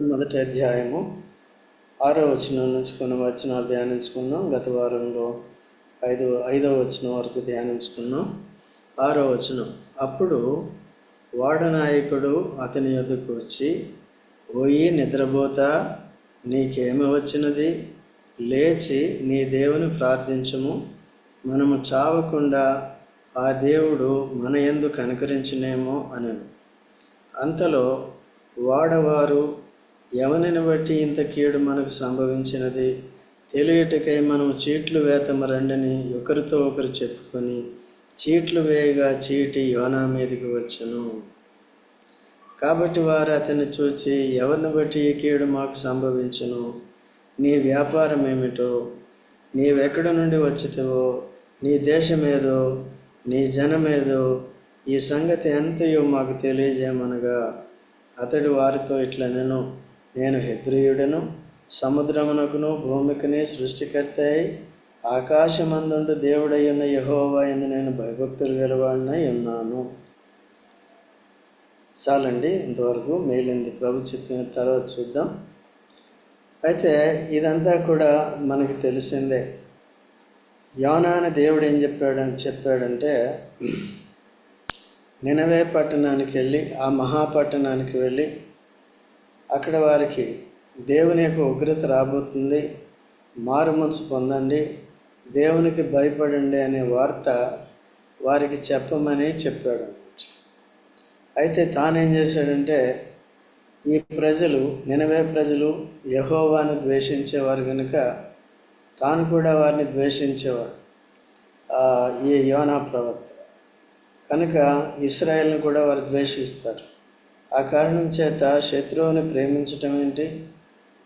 మొదటి అధ్యాయము ఆరో వచనం నుంచి కొన్ని వచనాలు ధ్యానించుకున్నాం. గత వారంలో ఐదు ఐదో వచనం వరకు ధ్యానించుకున్నాం. ఆరో వచనం అప్పుడు వాడనాయకుడు అతని యొద్దకు వచ్చి ఓయి నిద్రపోతా నీకేమి వచ్చినది? లేచి నీ దేవుని ప్రార్థించము. మనము చావకుండా ఆ దేవుడు మన ఎందుకు కనుకరించినేమో అనను. అంతలో వాడవారు ఎవనిని బట్టి ఇంత కీడు మనకు సంభవించినది? తెలియటకై మనం చీట్లు వేతమ రండిని ఒకరితో ఒకరు చెప్పుకొని చీట్లు వేయగా చీటి యోనా మీదకి వచ్చును. కాబట్టి వారు అతన్ని చూచి ఎవరిని బట్టి ఈ కీడు మాకు సంభవించును? నీ వ్యాపారం ఏమిటో? నీవెక్కడ నుండి వచ్చితివో? నీ దేశమేదో? నీ జనమేదో? ఈ సంగతి ఎంతయో మాకు తెలియజేయమనగా అతడు వారితో ఇట్లా నేను నేను హెబ్రియుడను సముద్రమునకును భూమికిని సృష్టికర్త అయి ఆకాశమందుండు దేవుడై ఉన్న యహోవా ఎందు నేను భయభక్తులు గలవాడినై ఉన్నాను. చాలండి ఇంతవరకు మేలింది ప్రభు చెప్పిన తర్వాత చూద్దాం. అయితే ఇదంతా కూడా మనకి తెలిసిందే. యోనాని దేవుడు ఏం చెప్పాడని చెప్పాడంటే నినవే పట్టణానికి వెళ్ళి ఆ మహాపట్టణానికి వెళ్ళి అక్కడ వారికి దేవుని యొక్క ఉగ్రత రాబోతుంది. మారుమనసు పొందండి. దేవునికి భయపడండి అనే వార్త వారికి చెప్పమని చెప్పాడు అయితే తానేం చేశాడంటే ఈ ప్రజలు నినవే ప్రజలు యహోవాను ద్వేషించేవారు కనుక తాను కూడా వారిని ద్వేషించేవాడు. ఈ యోనా ప్రవక్త. కనుక ఇస్రాయల్ని కూడా వారు ద్వేషిస్తారు. ఆ కారణం చేత శత్రువుని ప్రేమించటం ఏంటి?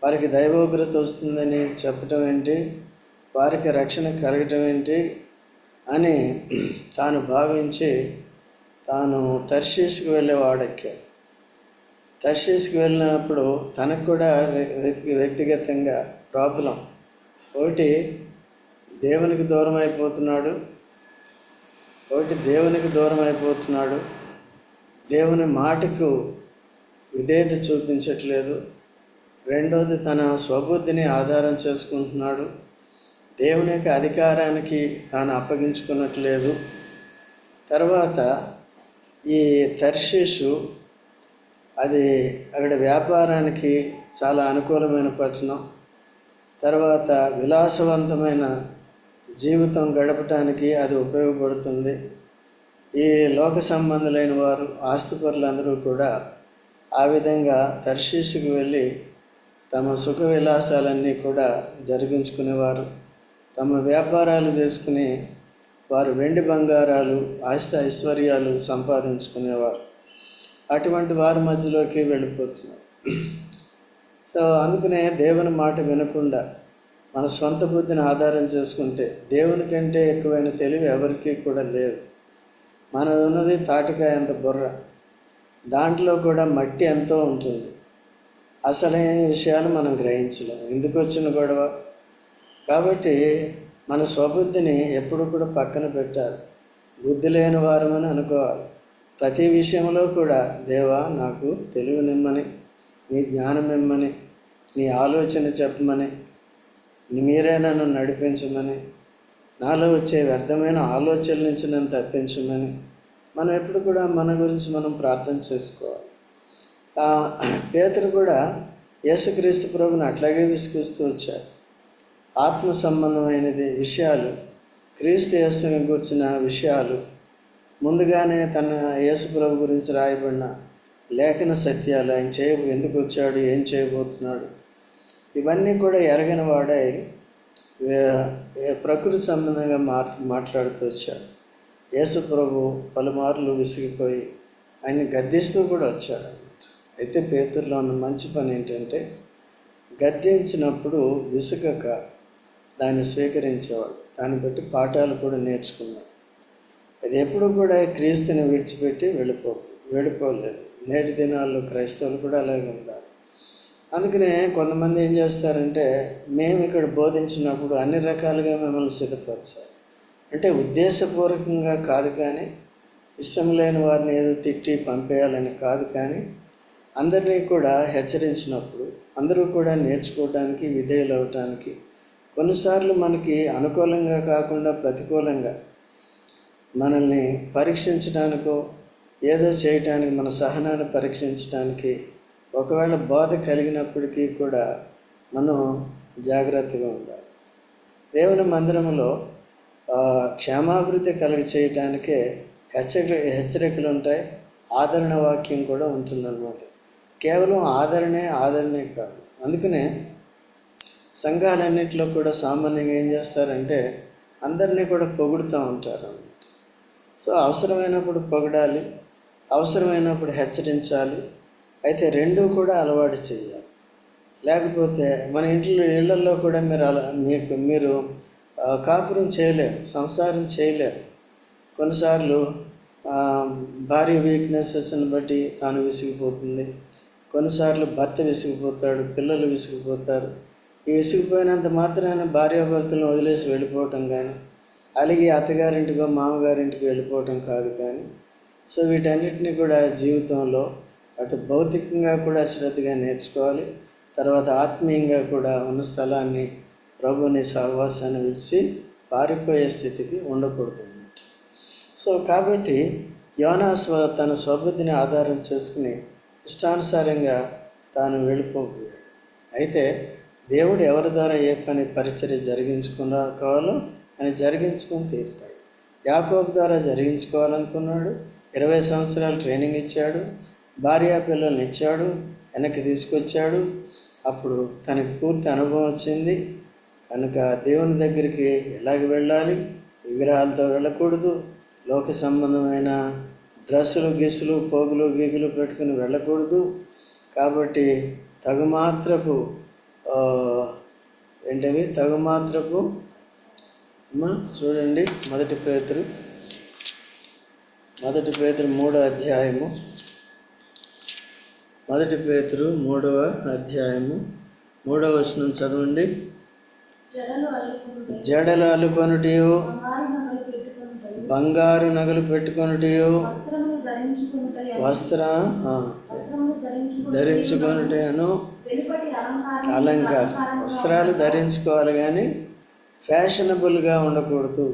వారికి దైవోగ్రత వస్తుందని చెప్పటం ఏంటి? వారికి రక్షణ కలగటం ఏంటి? అని తాను భావించి తాను తర్షీస్కి వెళ్ళే వాడెక్కాడు. తర్షీస్కి వెళ్ళినప్పుడు తనకు కూడా వ్య- వ్యక్తి వ్యక్తిగతంగా ప్రాబ్లం. ఒకటి దేవునికి దూరం అయిపోతున్నాడు ఒకటి దేవునికి దూరం అయిపోతున్నాడు దేవుని మాటకు విధేయత చూపించట్లేదు. రెండోది తన స్వబుద్ధిని ఆధారం చేసుకుంటున్నాడు. దేవుని యొక్క అధికారానికి తాను అప్పగించుకున్నట్లేదు. తర్వాత ఈ తర్షీషు అది అక్కడ వ్యాపారానికి చాలా అనుకూలమైన పట్టణం. తర్వాత విలాసవంతమైన జీవితం గడపటానికి అది ఉపయోగపడుతుంది. ఈ లోక సంబంధులైన వారు ఆస్తిపరులందరూ కూడా ఆ విధంగా తర్షీసుకు వెళ్ళి తమ సుఖ విలాసాలన్నీ కూడా జరిగించుకునేవారు. తమ వ్యాపారాలు చేసుకుని వారు వెండి బంగారాలు ఆస్తి ఐశ్వర్యాలు సంపాదించుకునేవారు. అటువంటి వారి మధ్యలోకి వెళ్ళిపోతున్నారు. సో అందుకనే దేవుని మాట వినకుండా మన సొంత బుద్ధిని ఆధారం చేసుకుంటే దేవుని కంటే ఎక్కువైన తెలివి ఎవరికీ కూడా లేదు. మనది ఉన్నది తాటికాయ అంత బుర్ర. దాంట్లో కూడా మట్టి ఎంతో ఉంటుంది. అసలైన విషయాలు మనం గ్రహించలేము. ఎందుకు వచ్చిన గొడవ? కాబట్టి మన స్వబుద్ధిని ఎప్పుడు కూడా పక్కన పెట్టాలి. బుద్ధి లేని వారమని అనుకోవాలి. ప్రతి విషయంలో కూడా దేవా నాకు తెలివి నిమ్మని నీ జ్ఞానం ఇమ్మని నీ ఆలోచన చెప్పమని మీరే నన్ను నడిపించమని నాలో వచ్చే వ్యర్థమైన ఆలోచనల నుంచి నన్ను తప్పించమని మనం ఎప్పుడు కూడా మన గురించి మనం ప్రార్థన చేసుకోవాలి. ఆ, పేతురు కూడా యేసుక్రీస్తు ప్రభుని అట్లాగే విసుకిస్తూ వచ్చాడు. ఆత్మ సంబంధమైనది విషయాలు క్రీస్తు యేసుని గురించిన విషయాలు ముందుగానే తన యేసు ప్రభు గురించి రాయబడిన లేఖన సత్యాలు ఆయన చేయ ఎందుకు వచ్చాడు ఏం చేయబోతున్నాడు ఇవన్నీ కూడా ఎరగని వాడై ప్రకృతి సంబంధంగా మా మాట్లాడుతూ వచ్చాడు. యేసు ప్రభు పలుమార్లు విసిగిపోయి ఆయన్ని గద్దిస్తూ కూడా వచ్చాడు అయితే పేతుల్లో ఉన్న మంచి పని ఏంటంటే గద్దించినప్పుడు విసుగక దాన్ని స్వీకరించేవాడు. దాన్ని బట్టి పాఠాలు కూడా నేర్చుకున్నాడు. అది ఎప్పుడు కూడా క్రీస్తుని విడిచిపెట్టి వెళ్ళిపో వెళ్ళిపోలేదు. నేటి దినాల్లో క్రైస్తవులు కూడా అలాగే ఉండాలి. అందుకనే కొంతమంది ఏం చేస్తారంటే మేము ఇక్కడ బోధించినప్పుడు అన్ని రకాలుగా మిమ్మల్ని సిద్ధపరచాలి అంటే ఉద్దేశపూర్వకంగా కాదు కానీ ఇష్టం లేని వారిని ఏదో తిట్టి పంపేయాలని కాదు కానీ అందరినీ కూడా హెచ్చరించినప్పుడు అందరూ కూడా నేర్చుకోవడానికి విధేయులు అవటానికి కొన్నిసార్లు మనకి అనుకూలంగా కాకుండా ప్రతికూలంగా మనల్ని పరీక్షించడానికో ఏదో చేయటానికి మన సహనాన్ని పరీక్షించడానికి ఒకవేళ బాధ కలిగినప్పటికీ కూడా మనం జాగ్రత్తగా ఉండాలి. దేవుని మందిరంలో క్షేమాభివృద్ధి కలిగి చేయటానికే హెచ్చరిక హెచ్చరికలు ఉంటాయి. ఆదరణ వాక్యం కూడా ఉంటుందన్నమాట. కేవలం ఆదరణే ఆదరణే కాదు. అందుకనే సంఘాలన్నింటిలో కూడా సామాన్యంగా ఏం చేస్తారంటే అందరినీ కూడా పొగుడుతూ ఉంటారు అన్నమాట సో అవసరమైనప్పుడు పొగడాలి అవసరమైనప్పుడు హెచ్చరించాలి అయితే రెండూ కూడా అలవాటు చేయాలి లేకపోతే మన ఇంట్లో ఇళ్ళలో కూడా మీరు అలా మీకు మీరు కాపురం చేయలేరు సంసారం చేయలేరు. కొన్నిసార్లు భార్య వీక్నెసెస్ని బట్టి తాను విసిగిపోతుంది. కొన్నిసార్లు భర్త విసిగిపోతాడు పిల్లలు విసిగిపోతారు. ఈ విసిగిపోయినంత మాత్రాన భార్యాభర్తలను వదిలేసి వెళ్ళిపోవటం కానీ అలాగే అత్తగారింటికో మామగారింటికి వెళ్ళిపోవటం కాదు కానీ సో వీటన్నిటిని కూడా జీవితంలో అటు భౌతికంగా కూడా శ్రద్ధగా నేర్చుకోవాలి. తర్వాత ఆత్మీయంగా కూడా ఉన్న స్థలాన్ని ప్రభుని సహవాసాన్ని విడిచి పారిపోయే స్థితికి ఉండకూడదు అన్నమాట. సో కాబట్టి యోనా స్వ తన స్వబుద్ధిని ఆధారం చేసుకుని ఇష్టానుసారంగా తాను వెళ్ళిపోయాడు అయితే దేవుడు ఎవరి ద్వారా ఏ పని పరిచర్య జరిగించుకున్నా కావాలో అని జరిగించుకొని తీరుతాడు. యాకోబు ద్వారా జరిగించుకోవాలనుకున్నాడు. ఇరవై సంవత్సరాలు ట్రైనింగ్ ఇచ్చాడు. భార్య పిల్లల్ని ఇచ్చాడు వెనక్కి తీసుకొచ్చాడు. అప్పుడు తనకి పూర్తి అనుభవం వచ్చింది. కనుక దేవుని దగ్గరికి ఎలాగ వెళ్ళాలి? విగ్రహాలతో వెళ్ళకూడదు. లోక సంబంధమైన డ్రెస్సులు గిస్సులు పోగులు గీగులు పెట్టుకుని వెళ్ళకూడదు. కాబట్టి తగుమాత్రపు ఏంటవి? తగుమాత్రపు చూడండి మొదటి పేతురు మొదటి పేతురు మూడో అధ్యాయము. మొదటి పేతురు మూడవ అధ్యాయము మూడవ వచనం చదవండి. జడలు అల్లుకుంటే బంగారు నగలు పెట్టుకుంటే వస్త్ర ఆ, వస్త్రములు ధరించుకొనుటను వస్త్రాలు ధరించుకోవాలి కానీ ఫ్యాషనబుల్గా ఉండకూడదు.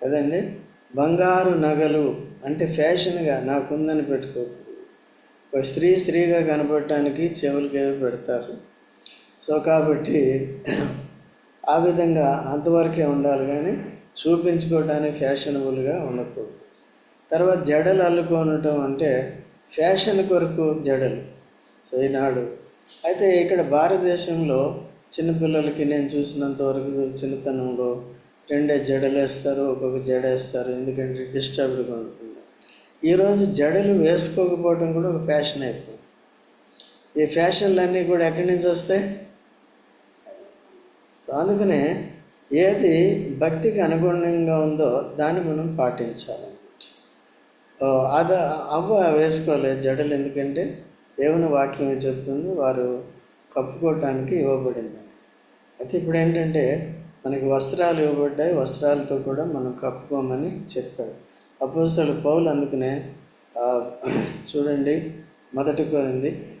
కదండి? బంగారు నగలు అంటే ఫ్యాషన్గా నాకుందని పెట్టుకోకూడదు ఒక స్త్రీ స్త్రీగా కనపడటానికి చెవులకి ఏదో పెడతారు. సో కాబట్టి ఆ విధంగా అంతవరకే ఉండాలి కానీ చూపించుకోవడానికి ఫ్యాషనబుల్గా ఉండకూడదు. తర్వాత జడలు అల్లుకోనటం అంటే ఫ్యాషన్ కొరకు జడలు. సో ఈనాడు అయితే ఇక్కడ భారతదేశంలో చిన్నపిల్లలకి నేను చూసినంత వరకు చిన్నతనంలో రెండే జడలు వేస్తారు ఒక్కొక్క జడ వేస్తారు ఎందుకంటే డిస్టర్బ్డ్గా ఉంటుంది. ఈరోజు జడలు వేసుకోకపోవడం కూడా ఒక ఫ్యాషన్ అయిపోయింది. ఈ ఫ్యాషన్లన్నీ కూడా ఎక్కడి నుంచి వస్తాయి? అందుకనే ఏది భక్తికి అనుగుణంగా ఉందో దాన్ని మనం పాటించాలన్నమాట. అద అవ్వ వేసుకోలేదు జడలు ఎందుకంటే దేవుని వాక్యం చెప్తుంది వారు కప్పుకోవటానికి ఇవ్వబడిందని. అయితే ఇప్పుడు ఏంటంటే మనకి వస్త్రాలు ఇవ్వబడ్డాయి వస్త్రాలతో కూడా మనం కప్పుకోమని చెప్పాడు. అపోస్తలు పౌలు అందుకనే చూడండి మొదటి కోరింది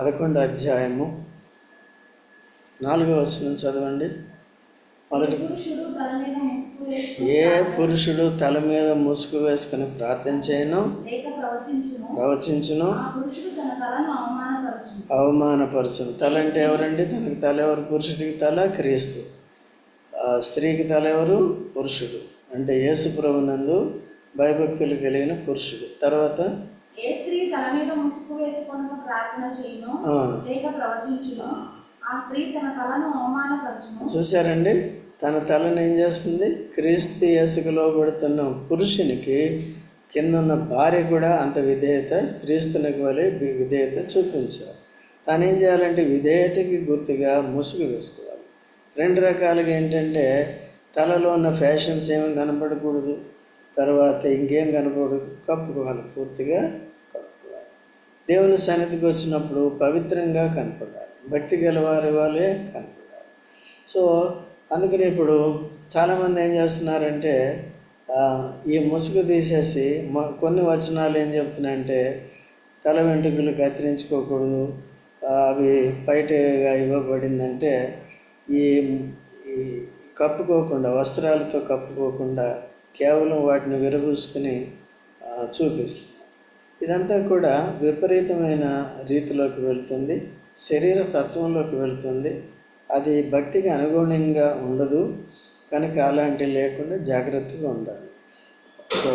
పదకొండు అధ్యాయము నాలుగో వచనం చదవండి. మొదటి ఏ పురుషుడు తల మీద ముసుగు వేసుకుని ప్రార్థన చేయను ప్రవచించును? అవమానపరచును. తల అంటే ఎవరండి? తనకి తల ఎవరు? పురుషుడికి తల క్రీస్తు. స్త్రీకి తల ఎవరు? పురుషుడు. అంటే యేసు ప్రభునందు భయభక్తులు కలిగిన పురుషుడు. తర్వాత ఏ స్త్రీ తల మీద ముసుగు వేసుకొని ప్రార్థన చేయను ఆ, లేక ప్రవచించును? ఆ స్త్రీ తన తలను అవమానపరచును? చూశారండి? తన తలను ఏం చేస్తుంది? క్రీస్తు యేసుకు లోబడుతున్న పురుషునికి కింద ఉన్న భార్య కూడా అంత విధేయత క్రీస్తునికి వలె విధేయత చూపించాలి. తాను ఏం చేయాలంటే విధేయతకి గుర్తుగా ముసుగు వేసుకోవాలి. రెండు రకాలుగా ఏంటంటే తలలో ఉన్న ఫ్యాషన్స్ ఏమి కనపడకూడదు. తర్వాత ఇంకేం కనపడదు. కప్పుకోవాలి పూర్తిగా కప్పుకోవాలి. దేవుని సన్నిధికి వచ్చినప్పుడు పవిత్రంగా కనపడాలి. భక్తి గలవారి వాళ్ళే కనపడాలి. సో అందుకని ఇప్పుడు చాలామంది ఏం చేస్తున్నారంటే ఈ ముసుగు తీసేసి కొన్ని వచనాలు ఏం చెప్తున్నాయంటే తల వెంట్రుకలు కత్తిరించుకోకూడదు. అవి బయటగా ఇవ్వబడిందంటే ఈ కప్పుకోకుండా వస్త్రాలతో కప్పుకోకుండా కేవలం వాటిని విరబూసుకుని ఆ, చూపిస్తున్నారు. ఇదంతా కూడా విపరీతమైన రీతిలోకి వెళ్తుంది శరీర తత్వంలోకి వెళ్తుంది. అది భక్తికి అనుగుణంగా ఉండదు కనుక అలాంటివి లేకుండా జాగ్రత్తగా ఉండాలి. సో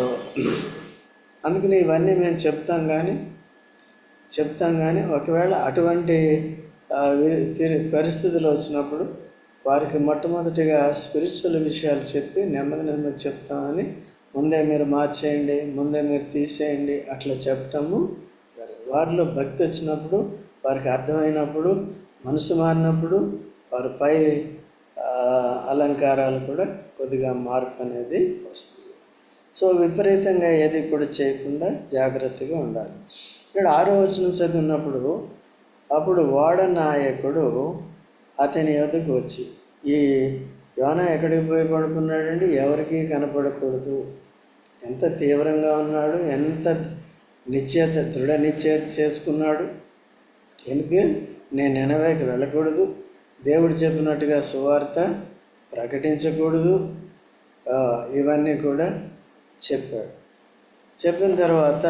అందుకని ఇవన్నీ మేము చెప్తాం కానీ చెప్తాం కానీ ఒకవేళ అటువంటి పరిస్థితులు వచ్చినప్పుడు వారికి మొట్టమొదటిగా స్పిరిచువల్ విషయాలు చెప్పి నెమ్మది నెమ్మది చెప్తామని ముందే మీరు మార్చేయండి ముందే మీరు తీసేయండి అట్లా చెప్పటము జరగదు. వారిలో భక్తి వచ్చినప్పుడు వారికి అర్థమైనప్పుడు మనసు మారినప్పుడు వారి పై అలంకారాలు కూడా కొద్దిగా మార్పు అనేది వస్తుంది. సో విపరీతంగా ఏది కూడా చేయకుండా జాగ్రత్తగా ఉండాలి. ఇక్కడ ఆరో వచనం చదివినప్పుడు అప్పుడు వాడ నాయకుడు అతని యొద్దకు వచ్చి ఈ యోన ఎక్కడికి పోయి పడుకున్నాడండి? ఎవరికి కనపడకూడదు. ఎంత తీవ్రంగా ఉన్నాడు ఎంత నిశ్చేత దృఢ నిశ్చేత చేసుకున్నాడు. ఎందుకు? నేను నెనవేకి వెళ్ళకూడదు. దేవుడు చెప్పినట్టుగా సువార్త ప్రకటించకూడదు. ఇవన్నీ కూడా చెప్పాడు. చెప్పిన తర్వాత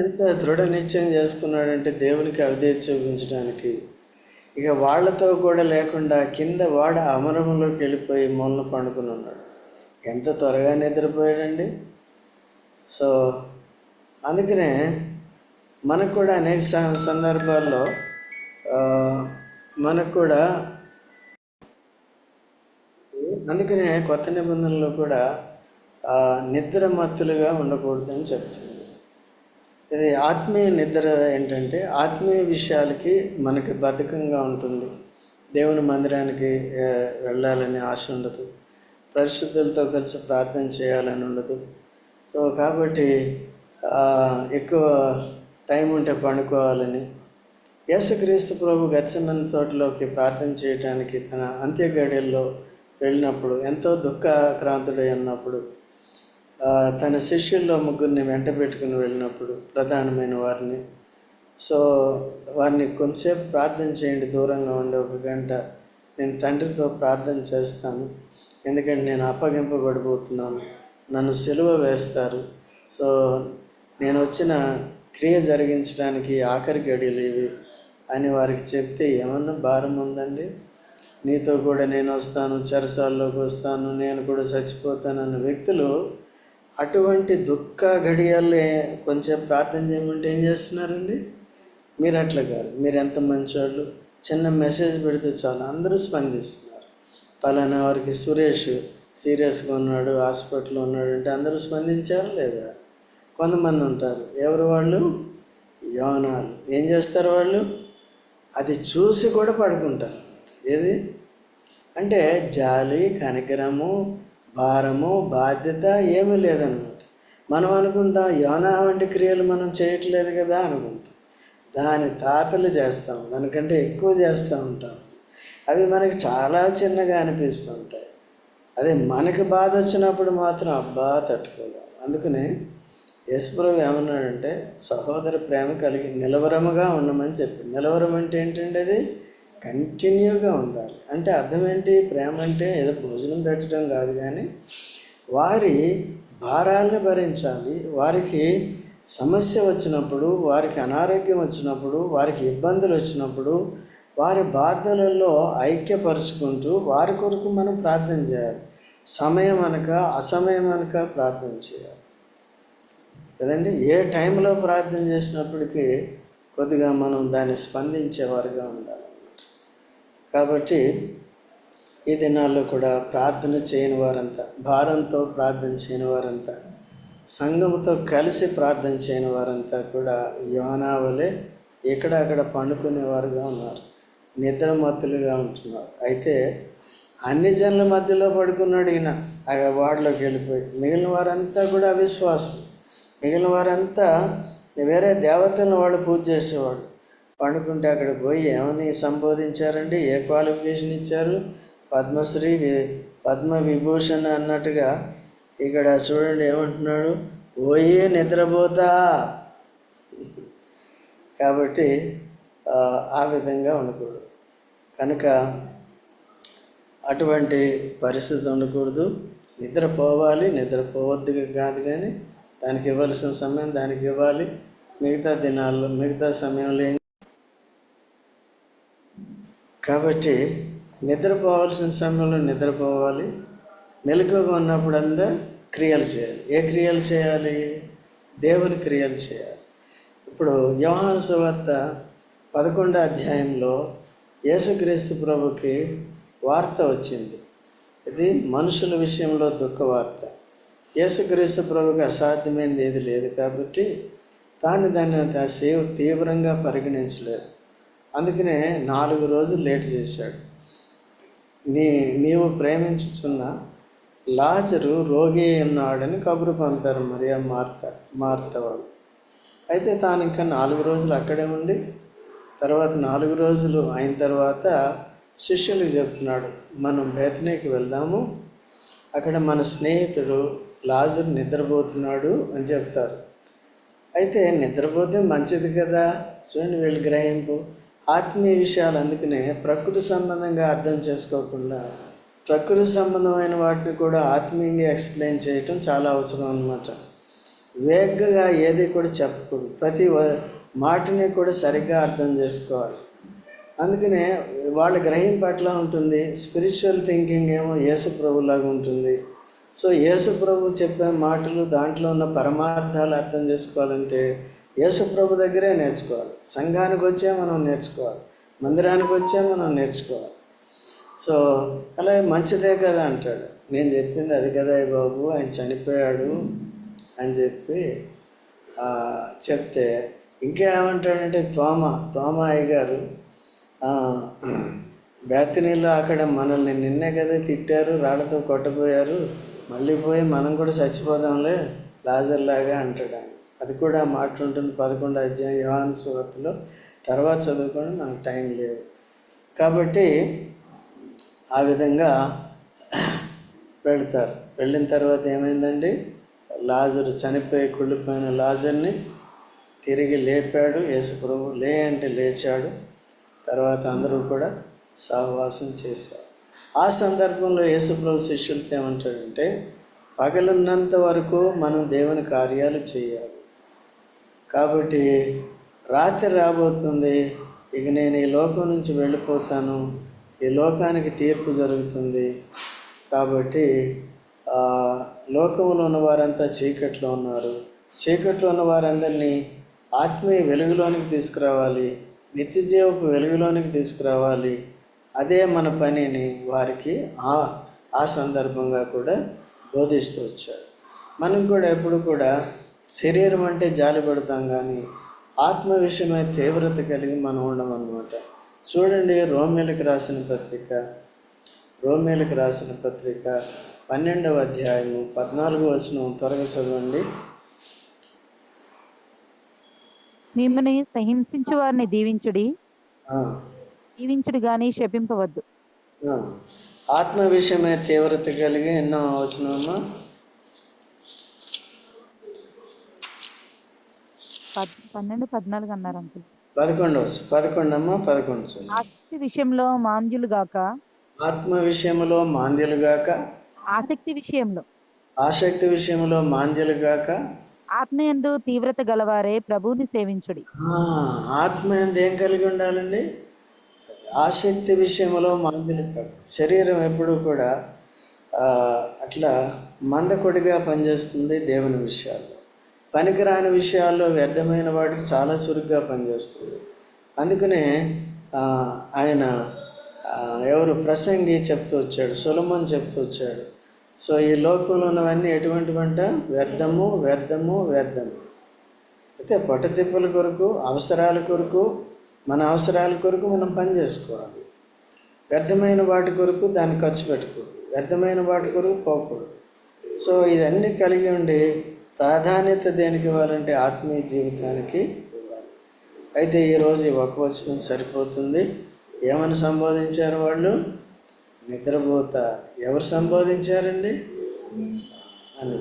ఎంత దృఢ నిశ్చయం చేసుకున్నాడంటే దేవునికి అవిధేయత చూపించడానికి. ఇక వాళ్ళతో కూడా లేకుండా కింద వాడ అమరంలోకి వెళ్ళిపోయి మూలన పండుకుని ఉన్నాడు. ఎంత త్వరగా నిద్రపోయాడండి? సో అందుకనే మనకు కూడా అనేక సందర్భాల్లో మనకు కూడా అందుకనే కొత్త నిబంధనలు కూడా నిద్ర మత్తులుగా ఉండకూడదని చెప్తుంది ఇది ఆత్మీయ నిద్ర ఏంటంటే ఆత్మీయ విషయాలకి మనకి బద్ధకంగా ఉంటుంది. దేవుని మందిరానికి వెళ్ళాలని ఆశ ఉండదు. పరిశుద్ధులతో కలిసి ప్రార్థన చేయాలని ఉండదు. సో కాబట్టి ఎక్కువ టైం ఉంటే పండుకోవాలని. యేసుక్రీస్తు ప్రభు గచ్చమని చోట్లోకి ప్రార్థన చేయటానికి తన అంత్యగడియల్లో వెళ్ళినప్పుడు ఎంతో దుఃఖక్రాంతుడై ఉన్నప్పుడు తన శిష్యుల్లో ముగ్గురిని వెంట పెట్టుకుని వెళ్ళినప్పుడు ప్రధానమైన వారిని. సో వారిని కొంతసేపు ప్రార్థన చేయండి దూరంగా ఉండి ఒక గంట. నేను తండ్రితో ప్రార్థన చేస్తాను. ఎందుకంటే నేను అప్పగింపబడిపోతున్నాను. నన్ను సెలవు వేస్తారు. సో నేను వచ్చిన క్రియ జరిగించడానికి ఆఖరి గడియలు ఇవి అని వారికి చెప్తే ఏమన్నా భారం ఉందండి? నీతో కూడా నేను వస్తాను చెరసాల్లోకి వస్తాను నేను కూడా చచ్చిపోతానన్న వ్యక్తులు అటువంటి దుఃఖ గడియల్లో కొంచెం ప్రార్థన చేయమంటే ఏం చేస్తున్నారండి? మీరు అట్లా కాదు. మీరు ఎంత మంచివాళ్ళు చిన్న మెసేజ్ పెడితే చాలు. అందరూ స్పందిస్తున్నారు. పలానా వారికి సురేష్ సీరియస్గా ఉన్నాడు హాస్పిటల్లో ఉన్నాడు అంటే అందరూ స్పందించారు లేదా? కొంతమంది ఉంటారు. ఎవరు వాళ్ళు? యోనాలు. ఏం చేస్తారు వాళ్ళు? అది చూసి కూడా పడుకుంటారు ఏది? అంటే జాలి కనికరము భారము బాధ్యత ఏమీ లేదనమాట మనం అనుకుంటాం యోనా వంటి క్రియలు మనం చేయట్లేదు కదా అనుకుంటాం. దాని తాతలు చేస్తాం దానికంటే ఎక్కువ చేస్తూ ఉంటాం. అవి మనకి చాలా చిన్నగా అనిపిస్తుంటాయి. అదే మనకి బాధ వచ్చినప్పుడు మాత్రం అబ్బా తట్టుకోలేం. అందుకనే యశ్వరావు ఏమన్నాడంటే సహోదర ప్రేమ కలిగి నిలవరముగా ఉండమని చెప్పి. నిలవరం అంటే ఏంటంటే అది? కంటిన్యూగా ఉండాలి. అంటే అర్థం ఏంటి ప్రేమ అంటే ఏదో భోజనం పెట్టడం కాదు కానీ వారి భారాలను భరించాలి. వారికి సమస్య వచ్చినప్పుడు వారికి అనారోగ్యం వచ్చినప్పుడు వారికి ఇబ్బందులు వచ్చినప్పుడు వారి బాధలలో ఐక్యపరుచుకుంటూ వారి కొరకు మనం ప్రార్థన చేయాలి. సమయం అనక అసమయం అనక ప్రార్థన చేయాలి. కదండి? ఏ టైంలో ప్రార్థన చేసినప్పటికీ కొద్దిగా మనం దాన్ని స్పందించేవారుగా ఉండాలి. కాబట్టి ఈ దినాల్లో కూడా ప్రార్థన చేయని వారంతా భారంతో ప్రార్థన చేయని వారంతా సంఘముతో కలిసి ప్రార్థన చేయని వారంతా కూడా యోనావలే ఇక్కడ అక్కడ పండుకునేవారుగా ఉన్నారు. నిద్రమత్తులుగా ఉంటున్నారు. అయితే అన్ని జనుల మధ్యలో పడుకున్నాడు ఈయన. ఆ వాడిలోకి వెళ్ళిపోయి మిగిలిన వారంతా కూడా అవిశ్వాసం మిగిలిన వారంతా వేరే దేవతలను వాళ్ళు పూజ చేసేవాడు పండుకుంటే అక్కడికి పోయి ఏమని సంబోధించారండి? ఏ క్వాలిఫికేషన్ ఇచ్చారు? పద్మశ్రీ పద్మ విభూషణ్ అన్నట్టుగా ఇక్కడ చూడండి ఏమంటున్నాడు? పోయి నిద్రపోతా. కాబట్టి ఆ, ఆ విధంగా ఉండకూడదు. కనుక అటువంటి పరిస్థితి ఉండకూడదు. నిద్రపోవాలి నిద్రపోవద్దు కాదు కానీ దానికి ఇవ్వాల్సిన సమయం దానికి ఇవ్వాలి. మిగతా దినాల్లో మిగతా సమయంలో ఏం కాబట్టి నిద్రపోవాల్సిన సమయంలో నిద్రపోవాలి. మెలకువగా ఉన్నప్పుడు అంతా క్రియలు చేయాలి. ఏ క్రియలు చేయాలి? దేవుని క్రియలు చేయాలి. ఇప్పుడు యోహాను సువార్త పదకొండో అధ్యాయంలో యేసుక్రీస్తు ప్రభుకి వార్త వచ్చింది. ఇది మనుషుల విషయంలో దుఃఖ వార్త. యేసుక్రీస్తు ప్రభుకి అసాధ్యమైనది ఏది లేదు కాబట్టి తాను దాన్ని సేవ తీవ్రంగా పరిగణించలేదు. అందుకనే నాలుగు రోజులు లేట్ చేశాడు. నీ నీవు ప్రేమించుచున్న లాజరు రోగి ఉన్నాడని కబురు పంపారు మరియా మార్త మార్త వాళ్ళు. అయితే తాను ఇంకా నాలుగు రోజులు అక్కడే ఉండి తర్వాత నాలుగు రోజులు అయిన తర్వాత శిష్యులకు చెప్తున్నాడు మనం బేతనీకి వెళ్దాము అక్కడ మన స్నేహితుడు లాజరు నిద్రపోతున్నాడు అని చెప్తారు. అయితే నిద్రపోతే మంచిది కదా చూడండి వీళ్ళు గ్రహింపు. ఆత్మీయ విషయాలు అందుకనే ప్రకృతి సంబంధంగా అర్థం చేసుకోకుండా ప్రకృతి సంబంధమైన వాటిని కూడా ఆత్మీయంగా ఎక్స్ప్లెయిన్ చేయటం చాలా అవసరం అన్నమాట. వేగంగా ఏది కూడా చెప్పకూడదు. ప్రతి మాటని కూడా సరిగ్గా అర్థం చేసుకోవాలి. అందుకనే వాళ్ళ గ్రహింపు ఎట్లా ఉంటుంది స్పిరిచువల్ థింకింగ్ ఏమో యేసు ప్రభులాగా ఉంటుంది. సో యేసు ప్రభు చెప్పే మాటలు దాంట్లో ఉన్న పరమార్థాలు అర్థం చేసుకోవాలంటే యేసు ప్రభు దగ్గరే నేర్చుకోవాలి. సంఘానికి వచ్చే మనం నేర్చుకోవాలి. మందిరానికి వచ్చే మనం నేర్చుకోవాలి. సో అలా మంచిదే కదా అంటాడు. నేను చెప్పింది అది కదా ఈ బాబు ఆయన చనిపోయాడు అని చెప్పి చెప్తే చెప్తే ఇంకేమంటాడంటే తోమ తోమ అయ్య గారు బేతనీలో అక్కడ మనల్ని నిన్నే కదా తిట్టారు రాళ్ళతో కొట్టబోయారు మళ్ళీ పోయి మనం కూడా చచ్చిపోదాంలే లాజర్లాగా అంటాడు ఆయన. అది కూడా మాట ఉంటుంది పదకొండు అధ్యాయం యోహాను సువార్తలో. తర్వాత చదువుకోవడం మనకు టైం లేదు. కాబట్టి ఆ విధంగా వెళ్తారు. వెళ్ళిన తర్వాత ఏమైందండి? లాజరు చనిపోయి కుళ్ళిపోయిన లాజర్ని తిరిగి లేపాడు. యేసుప్రభు లే అంటే లేచాడు. తర్వాత అందరూ కూడా సహవాసం చేశారు. ఆ సందర్భంలో యేసుప్రభు శిష్యులతో ఏమంటాడంటే పగలున్నంత వరకు మనం దేవుని కార్యాలు చేయాలి. కాబట్టి రాత్రి రాబోతుంది. ఇక నేను ఈ లోకం నుంచి వెళ్ళిపోతాను. ఈ లోకానికి తీర్పు జరుగుతుంది. కాబట్టి ఆ, లోకంలో ఉన్న వారంతా చీకట్లో ఉన్నారు. చీకట్లో ఉన్న వారందరినీ ఆత్మీయ వెలుగులోనికి తీసుకురావాలి. నిత్య జీవపు వెలుగులోనికి తీసుకురావాలి. అదే మన పనిని వారికి ఆ ఆ సందర్భంగా కూడా బోధిస్తూ వచ్చాడు. మనం కూడా ఎప్పుడు కూడా శరీరం అంటే జాలి పడతాం కానీ ఆత్మ విషయమై తీవ్రత కలిగి మనం ఉండమన్నమాట. చూడండి రోమేలకు రాసిన పత్రిక. రోమేలకు రాసిన పత్రిక పన్నెండవ అధ్యాయము పద్నాలుగు వచనం త్వరగా చదవండి. మిమ్మల్ని సహింసించు వారిని దీవించుడి. దీవించుడు గాని శపింపవద్దు. ఆత్మ విషయమై తీవ్రత కలిగి ఎన్నో వచనమా పద్ పన్నెండు పద్నాలుగు అన్నారు అంకుల్. పదకొండు పదకొండమ్మా పదకొండు. ఆసక్తి విషయంలో మాంద్యులు గాక? ఆత్మ విషయములో మాంద్యులుగాక ఆసక్తి విషయంలో? ఆసక్తి విషయంలో మాంద్యులుగాక ఆత్మయందు తీవ్రత గలవారే ప్రభువుని సేవించుడి. ఆ, ఆత్మ ఎంత ఏం కలిగి ఉండాలండి? ఆసక్తి విషయంలో మందులు కాదు శరీరం ఎప్పుడూ కూడా అట్లా మందకొడిగా పనిచేస్తుంది దేవుని విషయాల్లో. పనికిరాని విషయాల్లో వ్యర్థమైన వాటికి చాలా చురుగ్గా పనిచేస్తుంది. అందుకనే ఆయన ఎవరు ప్రసంగి చెప్తూ వచ్చాడు సులమన్ చెప్తూ వచ్చాడు. సో ఈ లోకంలో ఉన్నవన్నీ ఎటువంటి వంట? వ్యర్థము వ్యర్థము వ్యర్థము. అయితే పొట్టదిప్పుల కొరకు అవసరాల కొరకు మన అవసరాల కొరకు మనం పని చేసుకోవాలి. వ్యర్థమైన వాటి కొరకు దాన్ని ఖర్చు పెట్టకూడదు వ్యర్థమైన వాటి కొరకు పోకూడదు. సో ఇదన్నీ కలిగి ఉండి ప్రాధాన్యత దేనికి ఇవ్వాలంటే ఆత్మీయ జీవితానికి ఇవ్వాలి. అయితే ఈరోజు ఈ ఒక వచనం సరిపోతుంది. ఏమని సంబోధించారు వాళ్ళు? నిద్రపోత. ఎవరు సంబోధించారండి? అని.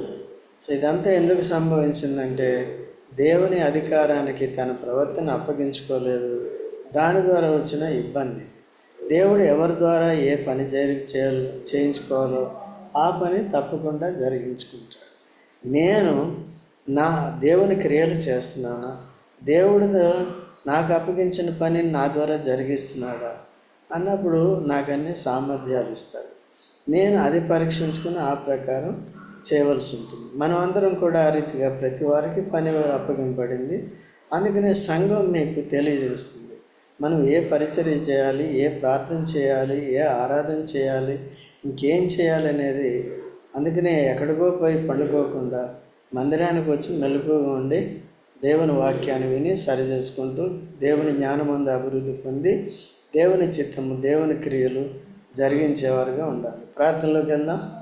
సో ఇదంతా ఎందుకు సంభవించిందంటే దేవుని అధికారానికి తన ప్రవర్తన అప్పగించుకోలేదు. దాని ద్వారా వచ్చిన ఇబ్బంది. దేవుడు ఎవరి ద్వారా ఏ పని చేయ చేయాలో చేయించుకోవాలో ఆ పని తప్పకుండా జరిగించుకుంటాడు. నేను నా దేవుని క్రియలు చేస్తున్నానా? దేవుడు నాకు అప్పగించిన పనిని నా ద్వారా జరిగిస్తున్నాడా? అన్నప్పుడు నాకు అన్ని సామర్థ్యాలు ఇస్తాడు. నేను అది పరీక్షించుకుని ఆ ప్రకారం చేయవలసి ఉంటుంది. మనం అందరం కూడా ఆ రీతిగా ప్రతి వారికి పని అప్పగింపబడింది. అందుకనే సంఘం మీకు తెలియజేస్తుంది. మనం ఏ పరిచర్య చేయాలి? ఏ ప్రార్థన చేయాలి? ఏ ఆరాధన చేయాలి? ఇంకేం చేయాలి అనేది అందుకనే ఎక్కడికో పోయి పండుకోకుండా మందిరానికి వచ్చి మెలకుగా ఉండి దేవుని వాక్యాన్ని విని సరి చేసుకుంటూ దేవుని జ్ఞానమందు అభివృద్ధి పొంది దేవుని చిత్తము దేవుని క్రియలు జరిగించేవారుగా ఉండాలి. ప్రార్థనలోకి వెళ్దాం.